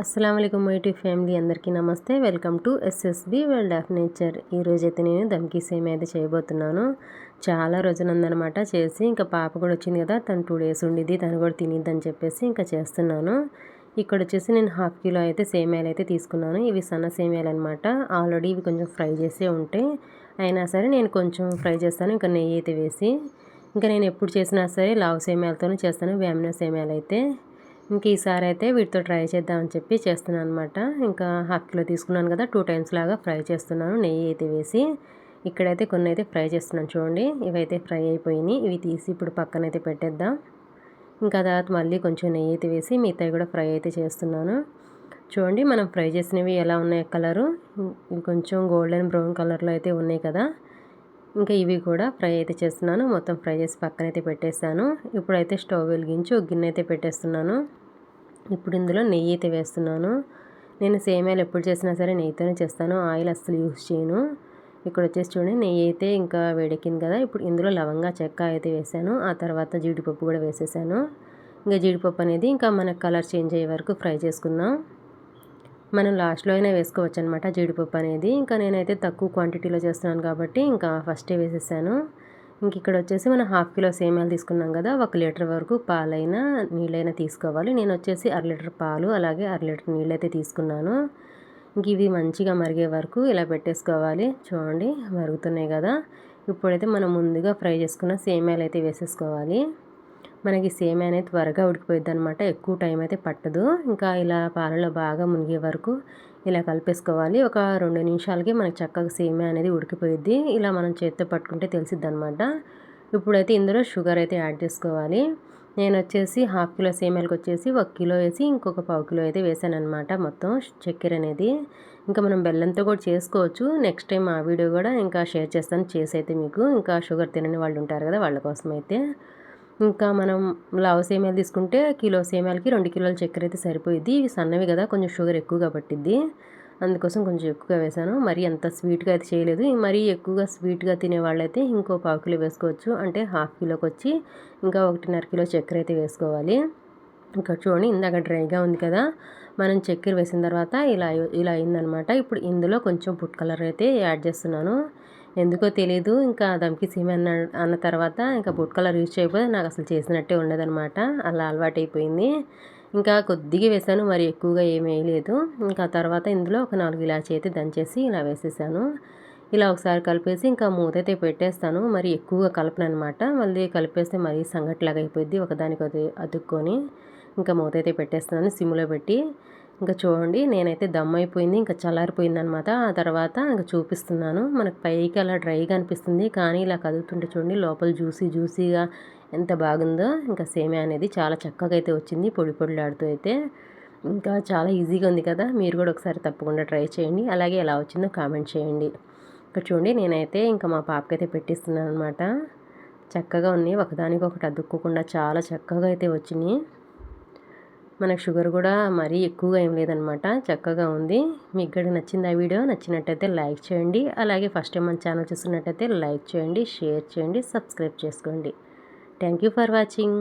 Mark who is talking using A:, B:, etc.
A: అస్సలం mighty family అందరికీ నమస్తే. Welcome to SSB world of nature ఈరోజైతే నేను దమ్కి సేమ్ అయితే చేయబోతున్నాను. చాలా రోజులందనమాట చేసి ఇంకా పాప కూడా వచ్చింది కదా తను టూ డేస్ ఉండిద్ది తను కూడా తినిద్దని చెప్పేసి ఇంకా చేస్తున్నాను. ఇక్కడ వచ్చేసి నేను హాఫ్ కిలో అయితే సేమియాలు అయితే తీసుకున్నాను. ఇవి సన్న సేమియాలు అనమాట ఆల్రెడీ ఇవి కొంచెం ఫ్రై చేసే ఉంటే అయినా సరే నేను కొంచెం ఫ్రై చేస్తాను ఇంకా నెయ్యి అయితే వేసి. ఇంకా నేను ఎప్పుడు చేసినా సరే లావు సేమియాలతోనే చేస్తాను వ్యామినా సేమియాలు అయితే ఇంక ఈసారి అయితే వీటితో ట్రై చేద్దామని చెప్పి చేస్తున్నాను అనమాట ఇంకా హాఫ్ కిలో తీసుకున్నాను కదా టూ టైమ్స్ లాగా ఫ్రై చేస్తున్నాను నెయ్యి అయితే వేసి. ఇక్కడైతే కొన్ని అయితే ఫ్రై చేస్తున్నాను చూడండి ఇవైతే ఫ్రై అయిపోయినాయి. ఇవి తీసి ఇప్పుడు పక్కనైతే పెట్టేద్దాం. ఇంకా తర్వాత మళ్ళీ కొంచెం నెయ్యి అయితే వేసి మిగతాయి కూడా ఫ్రై అయితే చేస్తున్నాను. చూడండి మనం ఫ్రై చేసినవి ఎలా ఉన్నాయి కలరు. ఇవి కొంచెం గోల్డెన్ బ్రౌన్ కలర్లో అయితే ఉన్నాయి కదా. ఇంకా ఇవి కూడా ఫ్రై అయితే చేస్తున్నాను. మొత్తం ఫ్రై చేసి పక్కనైతే పెట్టేశాను. ఇప్పుడైతే స్టవ్ వెలిగించి ఒక గిన్నె అయితే పెట్టేస్తున్నాను. ఇప్పుడు ఇందులో నెయ్యి అయితే వేస్తున్నాను. నేను సేమ్యాలు ఎప్పుడు చేసినా సరే నెయ్యితోనే చేస్తాను. ఆయిల్ అస్సలు యూస్ చేయను. ఇక్కడ వచ్చేసి చూడండి నెయ్యి అయితే ఇంకా వేడెక్కింది కదా. ఇప్పుడు ఇందులో లవంగా చెక్క అయితే వేసాను. ఆ తర్వాత జీడిపప్పు కూడా వేసేసాను. ఇంకా జీడిపప్పు అనేది ఇంకా మనకు కలర్ చేంజ్ అయ్యే వరకు ఫ్రై చేసుకుందాం. మనం లాస్ట్లో అయినా వేసుకోవచ్చు అనమాట జీడిపప్పు అనేది. ఇంకా నేనైతే తక్కువ క్వాంటిటీలో చేస్తున్నాను కాబట్టి ఇంకా ఫస్టే వేసేసాను. ఇంక ఇక్కడ వచ్చేసి మనం హాఫ్ కిలో సేమ్యాలు తీసుకున్నాం కదా ఒక లీటర్ వరకు పాలైనా నీళ్ళైనా తీసుకోవాలి. నేను వచ్చేసి అర లీటర్ పాలు అలాగే అర లీటర్ నీళ్ళైతే తీసుకున్నాను. ఇంక ఇవి మంచిగా మరిగే వరకు ఇలా పెట్టేసుకోవాలి. చూడండి మరుగుతున్నాయి కదా. ఇప్పుడైతే మనం ముందుగా ఫ్రై చేసుకున్న సేమ్యాలు అయితే వేసేసుకోవాలి. మనకి సేమ్ అనేది త్వరగా ఉడికిపోయింది అనమాట ఎక్కువ టైం అయితే పట్టదు. ఇంకా ఇలా పాలలో బాగా మునిగే వరకు ఇలా కలిపేసుకోవాలి. ఒక రెండు నిమిషాలకి మనకి చక్కగా సేమే అనేది ఉడికిపోయిద్ది. ఇలా మనం చేత్తో పట్టుకుంటే తెలిసిద్ది అనమాట ఇప్పుడైతే ఇందులో షుగర్ అయితే యాడ్ చేసుకోవాలి. నేను వచ్చేసి హాఫ్ కిలో సేమియాలకు వచ్చేసి ఒక కిలో వేసి ఇంకొక పావు కిలో అయితే వేసాను అనమాట మొత్తం చక్కెర అనేది. ఇంకా మనం బెల్లంతో కూడా చేసుకోవచ్చు. నెక్స్ట్ టైం ఆ వీడియో కూడా ఇంకా షేర్ చేస్తాను. చేసి అయితే మీకు ఇంకా షుగర్ తినని వాళ్ళు ఉంటారు కదా వాళ్ళ కోసం అయితే ఇంకా మనం లావు సేమ్యాలు తీసుకుంటే కిలో సేమ్యాలకి రెండు కిలోల చక్కెర అయితే సరిపోయిద్ది. ఇవి సన్నవి కదా కొంచెం షుగర్ ఎక్కువగా పట్టిద్ది. అందుకోసం కొంచెం ఎక్కువగా వేసాను మరీ అంత స్వీట్గా అయితే చేయలేదు. మరీ ఎక్కువగా స్వీట్గా తినే వాళ్ళైతే ఇంకో పావు కిలో వేసుకోవచ్చు. అంటే హాఫ్ కిలోకి వచ్చి ఇంకా ఒకటిన్నర కిలో చక్కెర అయితే వేసుకోవాలి. ఇంకా చూడండి ఇందాక డ్రైగా ఉంది కదా. మనం చక్కెర వేసిన తర్వాత ఇలా ఇలా అయిందనమాట. ఇప్పుడు ఇందులో కొంచెం ఫుడ్ కలర్ అయితే యాడ్ చేస్తున్నాను. ఎందుకో తెలియదు ఇంకా దమ్కి సీమ అన్న అన్న తర్వాత ఇంకా బుట్ కలర్ యూజ్ చేయకపోతే నాకు అసలు చేసినట్టే ఉండదనమాట అలా అలవాటు అయిపోయింది ఇంకా కొద్దిగా వేసాను మరి ఎక్కువగా ఏమీ వేయలేదు. ఇంకా తర్వాత ఇందులో ఒక నాలుగు ఇలాచి అయితే దంచేసి ఇలా వేసేసాను. ఇలా ఒకసారి కలిపేసి ఇంకా మూత అయితే పెట్టేస్తాను. మరి ఎక్కువగా కలపను అనమాట మళ్ళీ కలిపేస్తే మరీ సంగట్లాగా అయిపోయింది ఒకదానికి అది అతుక్కొని. ఇంకా మూత అయితే సిమ్లో పెట్టి. ఇంకా చూడండి నేనైతే దమ్ అయిపోయింది ఇంకా చల్లారిపోయింది అనమాట ఆ తర్వాత ఇంకా చూపిస్తున్నాను. మనకు పైకి అలా డ్రైగా అనిపిస్తుంది కానీ ఇలా కదులుతుంటే చూడండి లోపల జ్యూసీ జ్యూసీగా ఎంత బాగుందో. ఇంకా సేమే అనేది చాలా చక్కగా అయితే వచ్చింది పొడి పొడిలాడుతూ అయితే. ఇంకా చాలా ఈజీగా ఉంది కదా మీరు కూడా ఒకసారి తప్పకుండా ట్రై చేయండి. అలాగే ఎలా వచ్చిందో కామెంట్ చేయండి. ఇక్కడ చూడండి నేనైతే ఇంకా మా పాపకైతే పెట్టిస్తున్నాను అనమాట చక్కగా ఉన్నాయి ఒకదానికి ఒకటి అదుక్కోకుండా చాలా చక్కగా అయితే వచ్చినాయి. మనకు షుగర్ కూడా మరీ ఎక్కువగా ఏం లేదనమాట చక్కగా ఉంది. మీకు ఇక్కడ నచ్చింది ఆ వీడియో నచ్చినట్టయితే లైక్ చేయండి. అలాగే ఫస్ట్ టైం మన ఛానల్ చూస్తున్నట్టయితే లైక్ చేయండి షేర్ చేయండి సబ్స్క్రైబ్ చేసుకోండి. Thank for watching.